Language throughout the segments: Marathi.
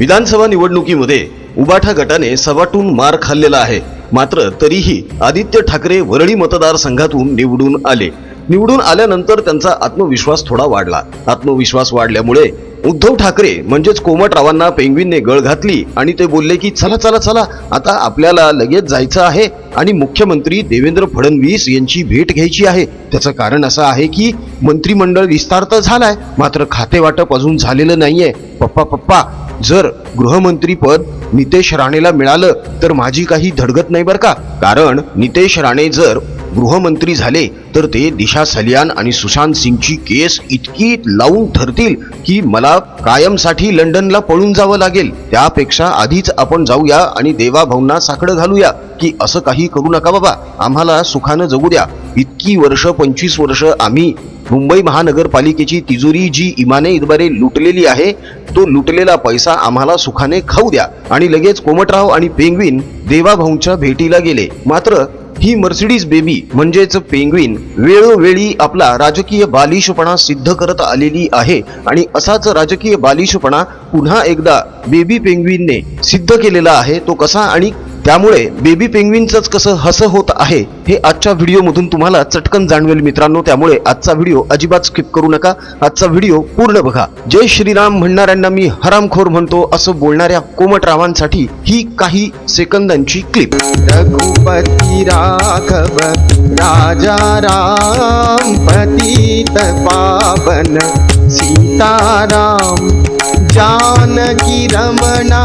विधानसभा निवडणुकीमध्ये उबाठा गटाने सभाटून मार खाल्लेला आहे. मात्र तरीही आदित्य ठाकरे वरळी मतदारसंघातून निवडून आले. निवडून आल्यानंतर त्यांचा आत्मविश्वास थोडा वाढला. आत्मविश्वास वाढल्यामुळे उद्धव ठाकरे म्हणजेच कोमटरावांना पेंग्विनने गळ घातली आणि ते बोलले की चला चला चला आता आपल्याला लगेच जायचं आहे आणि मुख्यमंत्री देवेंद्र फडणवीस यांची भेट घ्यायची आहे. त्याचं कारण असं आहे की मंत्रिमंडळ विस्तार तर झालाय मात्र खाते वाटप अजून झालेलं नाहीये. पप्पा पप्पा जर गृहमंत्रीपद नितेश राणेला मिळालं तर माझी काही धडगत नाही बरं का? कारण नितेश राणे जर गृहमंत्री झाले तर ते दिशा सलियान आणि सुशांत सिंगची केस इतकी लावून धरतील की मला कायमसाठी लंडनला पळून जावं लागेल. त्यापेक्षा आधीच आपण जाऊया आणि देवाभाऊंना साकडं घालूया की असं काही करू नका बाबा. आम्हाला सुखानं जगू द्या. इतकी वर्ष पंचवीस वर्ष आम्ही मुंबई महानगरपालिकेची तिजोरी जी इमाने इदबारे लुटलेली आहे तो लुटलेला पैसा आम्हाला सुखाने खाऊ द्या. आणि लगेच कोमटराव आणि पेंग्विन देवाभाऊंच्या भेटीला गेले. मात्र ही मर्सिडीज बेबी म्हणजेच पेंग्विन वेळोवेळी आपला राजकीय बालिशपणा सिद्ध करत आलेली आहे आणि असाच राजकीय बालिशपणा पुन्हा एकदा बेबी पेंग्विनने सिद्ध केलेला आहे तो कसा आणि त्यामुळे बेबी पेंग्विनचंच कसं हसं होत आहे हे आजच्या व्हिडिओमधून तुम्हाला चटकन जाणवेल मित्रांनो. त्यामुळे आजचा व्हिडिओ अजिबात स्किप करू नका. आजचा व्हिडिओ पूर्ण बघा. जय श्रीराम म्हणणाऱ्यांना मी हरामखोर म्हणतो असं बोलणाऱ्या कोमटरावांसाठी ही काही सेकंदांची क्लिप रघुपती राघव राजा राम पतित पावन सीताराम जानकी रमणा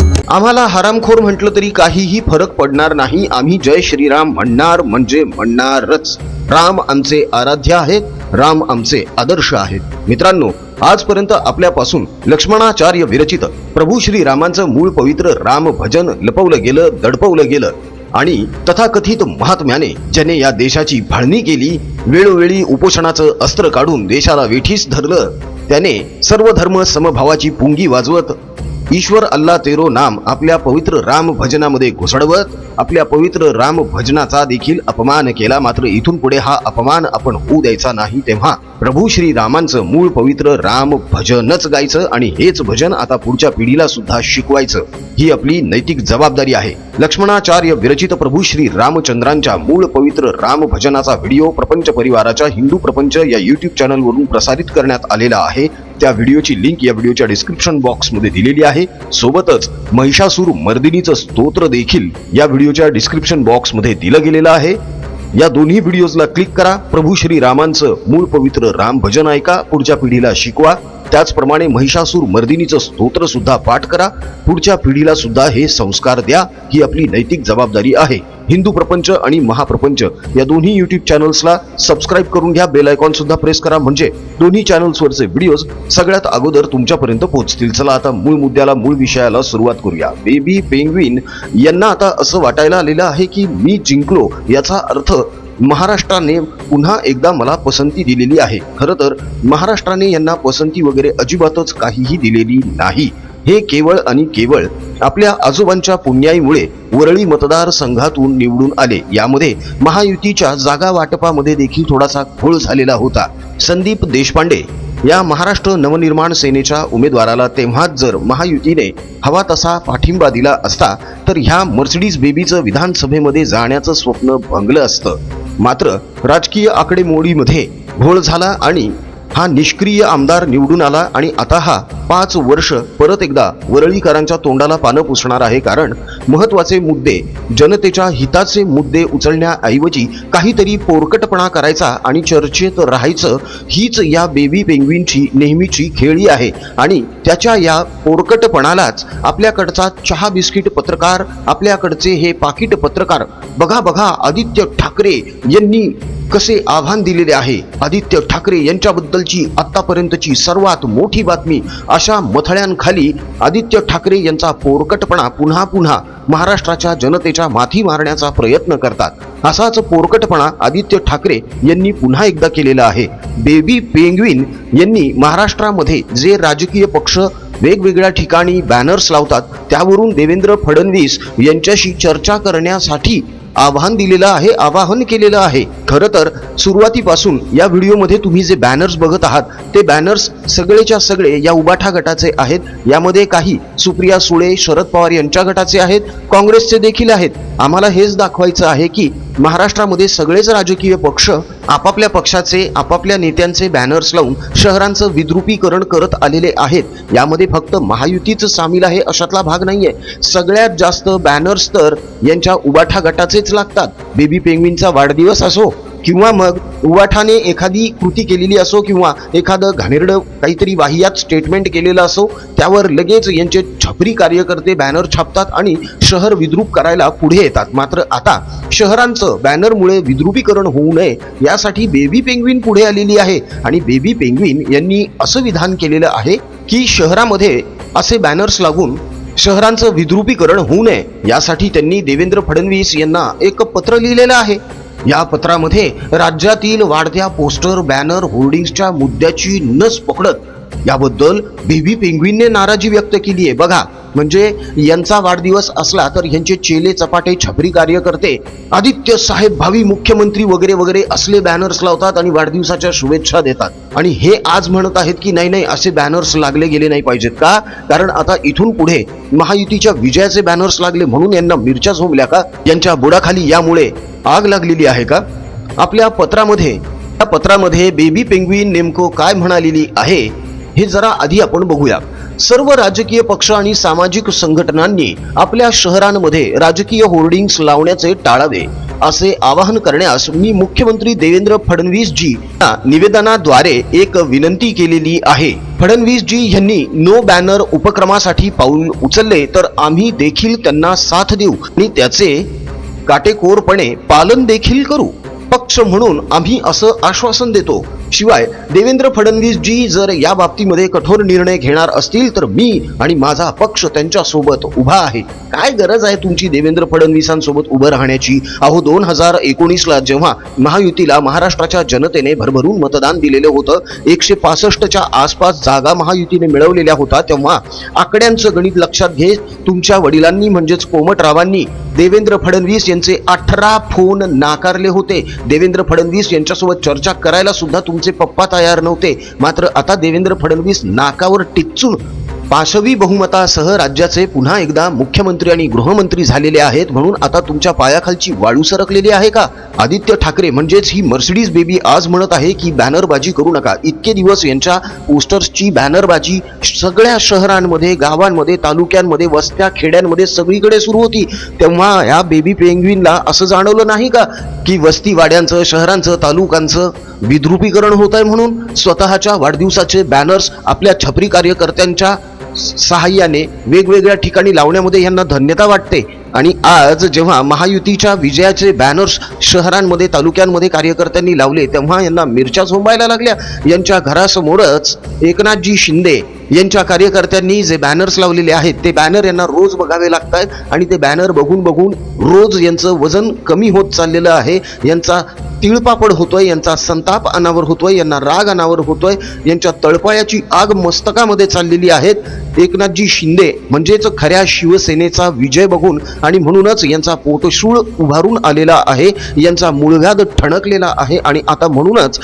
आम्हाला हरामखोर म्हटलं तरी काहीही फरक पडणार नाही. आम्ही जय श्रीराम म्हणणार म्हणजे म्हणणारच. राम आमचे आराध्य आहेत राम आमचे आदर्श आहेत. मित्रांनो आजपर्यंत आपल्यापासून लक्ष्मणाचार्य विरचित प्रभू श्री रामांचं मूळ पवित्र राम भजन लपवलं गेलं दडपवलं गेलं आणि तथाकथित महात्म्याने ज्याने या देशाची भाळणी केली वेळोवेळी उपोषणाचं अस्त्र काढून देशाला वेठीस धरलं त्याने सर्व धर्म समभावाची पुंगी वाजवत ईश्वर अल्ला तेरो नाम आपल्या पवित्र राम भजनामध्ये घुसडवत आपल्या पवित्र राम भजनाचा देखील अपमान केला. मात्र इथून पुढे हा अपमान आपण होऊ द्यायचा नाही तेव्हा प्रभू श्री रामांचं मूळ पवित्र राम भजनच गायचं आणि हेच भजन आता पुढच्या पिढीला सुद्धा शिकवायचं. ही आपली नैतिक जबाबदारी आहे. लक्ष्मणाचार्य विरचित प्रभू श्री रामचंद्रांच्या मूळ पवित्र राम भजनाचा व्हिडिओ प्रपंच परिवाराच्या हिंदू प्रपंच या युट्यूब चॅनलवरून प्रसारित करण्यात आलेला आहे. त्या व्हिडिओची लिंक या व्हिडिओच्या डिस्क्रिप्शन बॉक्समध्ये दिलेली आहे. सोबतच महिषासूर मर्दिनीचं स्तोत्र देखील या व्हिडिओच्या डिस्क्रिप्शन बॉक्समध्ये दिलं गेलेलं आहे. या दोन्ही व्हिडिओजला क्लिक करा. प्रभू श्री रामांचं मूळ पवित्र राम भजन ऐका. पुढच्या पिढीला शिकवा. त्याचप्रमाणे महिषासूर मर्दिनीचं स्तोत्र सुद्धा पाठ करा. पुढच्या पिढीला सुद्धा हे संस्कार द्या. ही आपली नैतिक जबाबदारी आहे. हिंदू प्रपंच आणि महाप्रपंच या दोन्ही युट्यूब चॅनल्सला सबस्क्राईब करून घ्या. बेल आयकॉन सुद्धा प्रेस करा. म्हणजे दोन्ही चॅनल्सवरचे व्हिडिओज सगळ्यात अगोदर तुमच्यापर्यंत पोहोचतील. चला आता मूळ मुद्द्याला मूळ विषयाला सुरुवात करूया. बेबी पेंग्विन यांना आता असं वाटायला आलेलं आहे की मी जिंकलो याचा अर्थ महाराष्ट्राने पुन्हा एकदा मला पसंती दिलेली आहे. खरं तर महाराष्ट्राने यांना पसंती वगैरे अजिबातच काहीही दिलेली नाही. हे केवळ आणि केवळ आपल्या आजोबांच्या पुण्याईमुळे वरळी मतदारसंघातून निवडून आले. यामध्ये महायुतीच्या जागा वाटपामध्ये देखील थोडासा घोळ झालेला होता. संदीप देशपांडे या महाराष्ट्र नवनिर्माण सेनेच्या उमेदवाराला तेव्हाच जर महायुतीने हवा तसा पाठिंबा दिला असता तर ह्या मर्सिडीज बेबीचं विधानसभेमध्ये जाण्याचं स्वप्न भंगलं असतं. मात्र राजकीय आकडेमोडीमध्ये घोळ झाला आणि हा निष्क्रिय आमदार निवडून आला आणि आता हा पाच वर्ष परत एकदा वरळीकरांच्या तोंडाला पानं पुसणार आहे कारण महत्त्वाचे मुद्दे जनतेच्या हिताचे मुद्दे उचलण्याऐवजी काहीतरी पोरकटपणा करायचा आणि चर्चेत राहायचं हीच या बेबी पेंग्विनची नेहमीची खेळी आहे. आणि त्याच्या या पोरकटपणालाच आपल्याकडचा चहा बिस्किट पत्रकार आपल्याकडचे हे पाकिट पत्रकार बघा बघा आदित्य ठाकरे यांनी कसे आव्हान दिलेले आहे? आदित्य ठाकरे यांच्याबद्दलची आतापर्यंतची सर्वात मोठी बातमी अशा मथळ्यांखाली आदित्य ठाकरे यांचा पोरकटपणा पुन्हा पुन्हा महाराष्ट्राच्या जनतेच्या माथी मारण्याचा प्रयत्न करतात. असाच पोरकटपणा आदित्य ठाकरे यांनी पुन्हा एकदा केलेला आहे. बेबी पेंग्विन यांनी महाराष्ट्रामध्ये जे राजकीय पक्ष वेगवेगळ्या ठिकाणी बॅनर्स लावतात त्यावरून देवेंद्र फडणवीस यांच्याशी चर्चा करण्यासाठी आव्हान दिलेलं आहे आवाहन केलेलं आहे. खरं तर सुरुवातीपासून या व्हिडिओमध्ये तुम्ही जे बॅनर्स बघत आहात ते बॅनर्स सगळेच्या सगळे या उबाठा गटाचे आहेत. यामध्ये काही सुप्रिया सुळे शरद पवार यांच्या गटाचे आहेत. काँग्रेसचे देखील आहेत. आम्हाला हेच दाखवायचं आहे की महाराष्ट्रामध्ये सगळेच राजकीय पक्ष आपापल्या पक्षाचे आपापल्या नेत्यांचे बॅनर्स लावून शहरांचं विद्रुपीकरण करत आलेले आहेत. यामध्ये फक्त महायुतीच सामील आहे अशातला भाग नाहीये. सगळ्यात जास्त बॅनर्स तर यांच्या उबाठा गटाचेच लागतात. बेबी पेंग्विनचा वाढदिवस असो किंवा मग उवाठाने एखादी कृती केलेली असो किंवा एखादं घाणेरडं काहीतरी वाहियात स्टेटमेंट केलेलं असो त्यावर लगेच यांचे छपरी कार्यकर्ते बॅनर छापतात आणि शहर विद्रूप करायला पुढे येतात. मात्र आता शहरांचं बॅनरमुळे विद्रुपीकरण होऊ नये यासाठी बेबी पेंग्विन पुढे आलेली आहे. आणि बेबी पेंग्विन यांनी असं विधान केलेलं आहे की शहरामध्ये असे बॅनर्स लागून शहरांचं विद्रुपीकरण होऊ नये. यासाठी त्यांनी देवेंद्र फडणवीस यांना एक पत्र लिहिलेलं आहे. या पत्रामध्ये राज्यातील वाढत्या पोस्टर बॅनर होर्डिंग्सच्या मुद्द्याची नस पकडत याबद्दल बेबी पेंग्विनने नाराजी व्यक्त केली आहे बघा म्हणजे यांचा वाढदिवस असला तर यांचे चेले चपाटे छपरी कार्यकर्ते आदित्य साहेब भावी मुख्यमंत्री वगैरे वगैरे असले बॅनर्स लावतात आणि वाढदिवसाच्या शुभेच्छा देतात. आणि हे आज म्हणत आहेत की नाही नाही असे बॅनर्स लागले गेले नाही पाहिजेत का? कारण आता इथून पुढे महायुतीच्या विजयाचे बॅनर्स लागले म्हणून यांना मिरच्या झोंबल्या का? यांच्या बुडाखाली यामुळे आग लागलेली आहे का? आपल्या पत्रामध्ये त्या पत्रामध्ये बेबी पेंग्विन नेमकं काय म्हणालेली आहे हे जरा आधी आपण बघूया. सर्व राजकीय पक्ष आणि सामाजिक संघटनांनी आपल्या शहरांमध्ये राजकीय होर्डिंग्स लावण्याचे टाळावे असे आवाहन करण्यास मी मुख्यमंत्री देवेंद्र फडणवीस जी निवेदनाद्वारे एक विनंती केलेली आहे. फडणवीस जी यांनी नो बॅनर उपक्रमासाठी पाऊल उचलले तर आम्ही देखील त्यांना साथ देऊ आणि त्याचे काटेकोरपणे पालन देखील करू. पक्ष म्हणून आम्ही असं आश्वासन देतो. शिवाय देवेंद्र फडणवीस जी जर या बाबतीमध्ये कठोर निर्णय घेणार असतील तर मी आणि माझा पक्ष त्यांच्यासोबत उभा आहे. काय गरज आहे तुमची देवेंद्र फडणवीसांसोबत उभं राहण्याची? अहो दोन हजार एकोणीसला जेव्हा महायुतीला महाराष्ट्राच्या जनतेने भरभरून मतदान दिलेलं होतं एकशे पासष्टच्या आसपास जागा महायुतीने मिळवलेल्या होत्या तेव्हा आकड्यांचं गणित लक्षात घेत तुमच्या वडिलांनी म्हणजेच कोमटरावांनी देवेंद्र फडणवीस यांचे अठरा फोन नाकारले होते. देवेंद्र फडणवीस यांच्यासोबत चर्चा करायला सुद्धा तुमचे पप्पा तयार नव्हते. मात्र आता देवेंद्र फडणवीस नाकावर टिचून पाशवी बहुमतासह राज्याचे पुन्हा एकदा मुख्यमंत्री आणि गृहमंत्री झालेले आहेत म्हणून आता तुमच्या पायाखालची वाळू सरकलेली आहे का? आदित्य ठाकरे म्हणजेच ही मर्सिडीज बेबी आज म्हणत आहे की बॅनरबाजी करू नका. इतके दिवस यांच्या पोस्टर्सची बॅनरबाजी सगळ्या शहरांमध्ये गावांमध्ये तालुक्यांमध्ये वस्त्या खेड्यांमध्ये सगळीकडे सुरू होती. तेव्हा या बेबी पेंग्विनला असं जाणवलं नाही का? की वस्ती वाड्यांचं शहरांचं तालुकांचं विद्रुपीकरण होत आहे म्हणून? स्वतःच्या वाढदिवसाचे बॅनर्स आपल्या छपरी कार्यकर्त्यांच्या सहाय्याने वेगवेगळ्या ठिकाणी लावण्यामध्ये यांना धन्यता वाटते. आणि आज जेव्हा महायुतीच्या विजयाचे बॅनर्स शहरांमध्ये तालुक्यांमध्ये कार्यकर्त्यांनी लावले तेव्हा यांना मिरच्या झोंबायला लागल्या. यांच्या घरासमोरच एकनाथजी शिंदे यांच्या कार्यकर्त्यांनी जे बॅनर्स लावलेले आहेत ते बॅनर यांना रोज बघावे लागत आहेत आणि ते बॅनर बघून बघून रोज यांचं वजन कमी होत चाललेलं आहे. यांचा तिळपापड होतोय यांचा संताप अनावर होतोय यांना राग अनावर होतोय यांच्या तळपायाची आग मस्तकामध्ये चाललेली आहेत. एकनाथजी शिंदे म्हणजेच खऱ्या शिवसेनेचा विजय बघून आणि म्हणूनच यांचा पोटशूळ उभारून आलेला आहे. यांचा मूळव्याध ठणकलेला आहे आणि आता म्हणूनच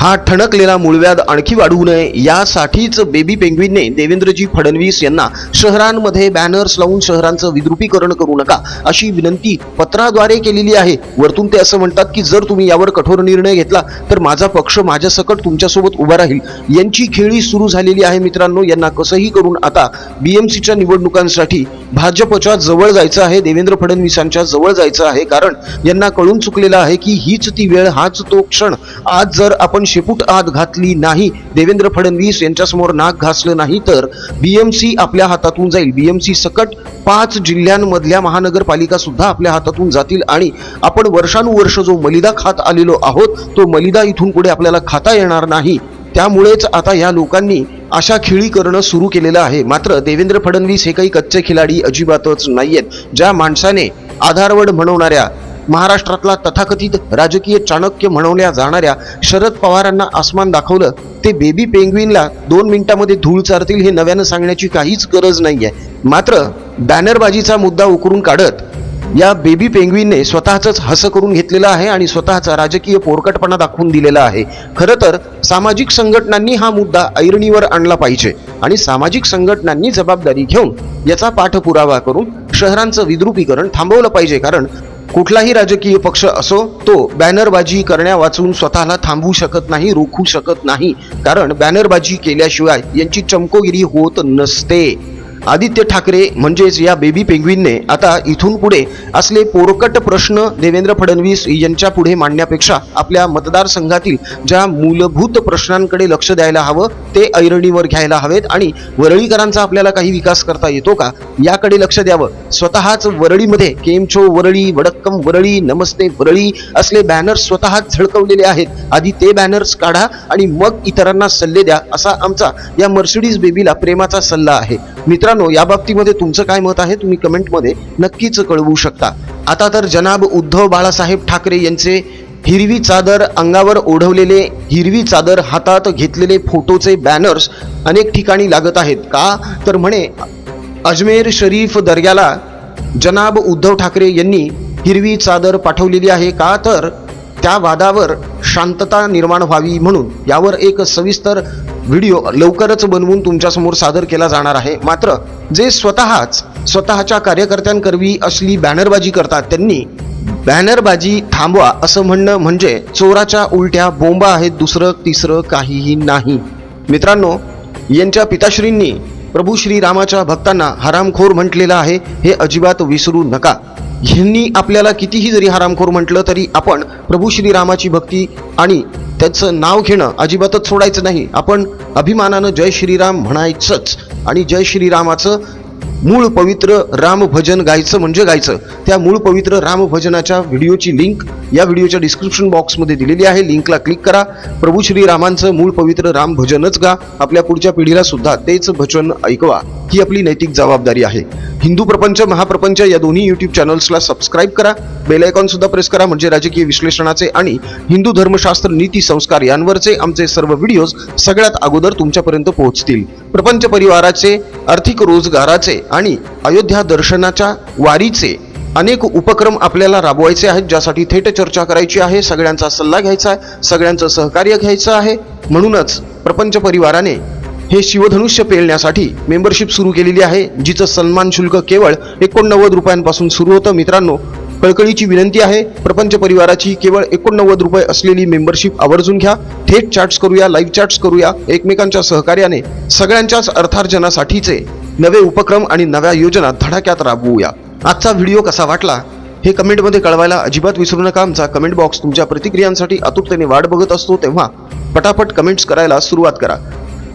हा ठणकलेला मूळव्याध आणखी वाढवू नये यासाठीच बेबी पेंग्विनने देवेंद्रजी फडणवीस यांना शहरांमध्ये बॅनर्स लावून शहरांचं विद्रुपीकरण करू नका अशी विनंती पत्राद्वारे केलेली आहे. वरतून ते असं म्हणतात की जर तुम्ही यावर कठोर निर्णय घेतला तर माझा पक्ष माझ्यासकट तुमच्यासोबत उभा राहील. यांची खेळी सुरू झालेली आहे मित्रांनो. यांना कसंही करून आता बीएमसीच्या निवडणुकांसाठी भाजपच्या जवळ जायचं आहे देवेंद्र फडणवीसांच्या जवळ जायचं आहे. कारण यांना कळून चुकलेलं आहे की हीच ती वेळ हाच तो क्षण. आज जर आपण शेपूट आत घातली नाही. देवेंद्र फडणवीस यांच्यासमोर नाक घासलं नाही तर बीएमसी आपल्या हातातून जाईल. बीएमसी सकट पाच जिल्ह्यांमधल्या महानगरपालिका सुद्धा आपल्या हातातून जातील आणि आपण वर्षानुवर्ष जो मलिदा खात आलेलो आहोत तो मलिदा इथून पुढे आपल्याला खाता येणार नाही. त्यामुळेच आता या लोकांनी अशा खेळी करणं सुरू केलेलं आहे. मात्र देवेंद्र फडणवीस हे काही कच्चे खिलाडी अजिबातच नाही आहेत ज्या माणसाने आधारवड म्हणवणाऱ्या महाराष्ट्रातला तथाकथित राजकीय चाणक्य म्हणवल्या जाणाऱ्या शरद पवारांना आसमान दाखवलं ते बेबी पेंग्विनला दोन मिनिटांमध्ये धूळ चारतील हे नव्यानं सांगण्याची काहीच गरज नाहीये. मात्र बॅनरबाजीचा मुद्दा उकरून काढत या बेबी पेंग्विनने स्वतःच हसं करून घेतलेलं आहे आणि स्वतःचा राजकीय पोरकटपणा दाखवून दिलेला आहे. खरं तर सामाजिक संघटनांनी हा मुद्दा ऐरणीवर आणला पाहिजे आणि सामाजिक संघटनांनी जबाबदारी घेऊन याचा पाठपुरावा करून शहरांचं विद्रुपीकरण थांबवलं पाहिजे कारण कुठलाही राजकीय पक्ष असो तो बॅनरबाजी करण्यावाचून स्वतःला थांबवू शकत नाही रोखू शकत नाही. कारण बॅनरबाजी केल्याशिवाय यांची चमकोगिरी होत नसते. आदित्य ठाकरे म्हणजेच या बेबी पेंग्विनने आता इथून पुढे असले पोरकट प्रश्न देवेंद्र फडणवीस यांच्या पुढे मांडण्यापेक्षा आपल्या मतदारसंघातील ज्या मूलभूत प्रश्नांकडे लक्ष द्यायला हवं ते ऐरणीवर घ्यायला हवेत आणि वरळीकरांचा आपल्याला काही विकास करता येतो का याकडे लक्ष द्यावं. स्वतःच वरळीमध्ये केमछो वरळी वडक्कम वरळी नमस्ते वरळी असले बॅनर्स स्वतःच झळकवलेले आहेत. आधी ते बॅनर्स काढा आणि मग इतरांना सल्ले द्या असा आमचा या मर्सिडीज बेबीला प्रेमाचा सल्ला आहे. मित्रांनो या बाबतीमध्ये तुमचं काय मत आहे? तुम्ही कमेंटमध्ये नक्कीच कळवू शकता. आता तर जनाब उद्धव बाळासाहेब ठाकरे यांचे हिरवी चादर अंगावर ओढवलेले हिरवी चादर हातात घेतलेले फोटोचे बॅनर्स अनेक ठिकाणी लागत आहेत. का? तर म्हणे अजमेर शरीफ दर्ग्याला जनाब उद्धव ठाकरे यांनी हिरवी चादर पाठवलेली आहे. का? तर त्या वादावर शांतता निर्माण व्हावी म्हणून. यावर एक सविस्तर व्हिडिओ लवकरच बनवून तुमच्यासमोर सादर केला जाणार आहे. मात्र जे स्वतःच स्वतःच्या कार्यकर्त्यांकरवी असली बॅनरबाजी करतात त्यांनी बॅनरबाजी थांबवा असं म्हणणं म्हणजे चोराच्या उलट्या बोंबा आहेत दुसरं तिसरं काहीही नाही. मित्रांनो यांच्या पिताश्रींनी प्रभू श्रीरामाच्या भक्तांना हरामखोर म्हटलेलं आहे हे अजिबात विसरू नका. ह्यांनी आपल्याला कितीही जरी हरामखोर म्हटलं तरी आपण प्रभू श्रीरामाची भक्ती आणि त्याचं नाव घेणं अजिबातच सोडायचं नाही. आपण अभिमानानं जय श्रीराम म्हणायचंच. आणि जय श्रीरामाचं मूळ पवित्र रामभजन गायचं म्हणजे गायचं. त्या मूळ पवित्र रामभजनाच्या व्हिडिओची लिंक या व्हिडिओच्या डिस्क्रिप्शन बॉक्समध्ये दिलेली आहे. लिंकला क्लिक करा. प्रभू श्रीरामांचं मूळ पवित्र राम भजनच गा. आपल्या पुढच्या पिढीला सुद्धा तेच भजन ऐकवा. ही आपली नैतिक जबाबदारी आहे. हिंदू प्रपंच महाप्रपंच या दोन्ही युट्यूब चॅनल्सला सबस्क्राईब करा. बेल आयकॉन सुद्धा प्रेस करा म्हणजे राजकीय विश्लेषणाचे आणि हिंदू धर्मशास्त्र नीती संस्कार यांवरचे आमचे सर्व व्हिडिओज सगळ्यात अगोदर तुमच्यापर्यंत पोहोचतील. प्रपंच परिवाराचे आर्थिक रोजगाराचे आणि अयोध्या दर्शनाच्या वारीचे अनेक उपक्रम आपल्याला राबवायचे आहेत ज्यासाठी थेट चर्चा करायची आहे सगळ्यांचा सल्ला घ्यायचा आहे सगळ्यांचं सहकार्य घ्यायचं आहे. म्हणूनच प्रपंच परिवाराने हे शिवधनुष्य पेलण्यासाठी मेंबरशिप सुरू केलेली आहे जिचं सन्मान शुल्क केवळ एकोणनव्वद रुपयांपासून सुरू होतं. मित्रांनो कळकळीची विनंती आहे प्रपंच परिवाराची केवळ एकोणनव्वद रुपये असलेली मेंबरशिप आवर्जून घ्या. थेट चॅट्स करूया लाईव्ह चॅट्स करूया एकमेकांच्या सहकार्याने सगळ्यांच्याच अर्थार्जनासाठीचे नवे उपक्रम आणि नव्या योजना धडाक्यात राबवूया. आजचा व्हिडिओ कसा वाटला? हे कमेंटमध्ये कळवायला अजिबात विसरू नका. आमचा कमेंट बॉक्स तुमच्या प्रतिक्रियांसाठी आतुरतेने वाट बघत असतो. तेव्हा पटापट कमेंट्स करायला सुरुवात करा.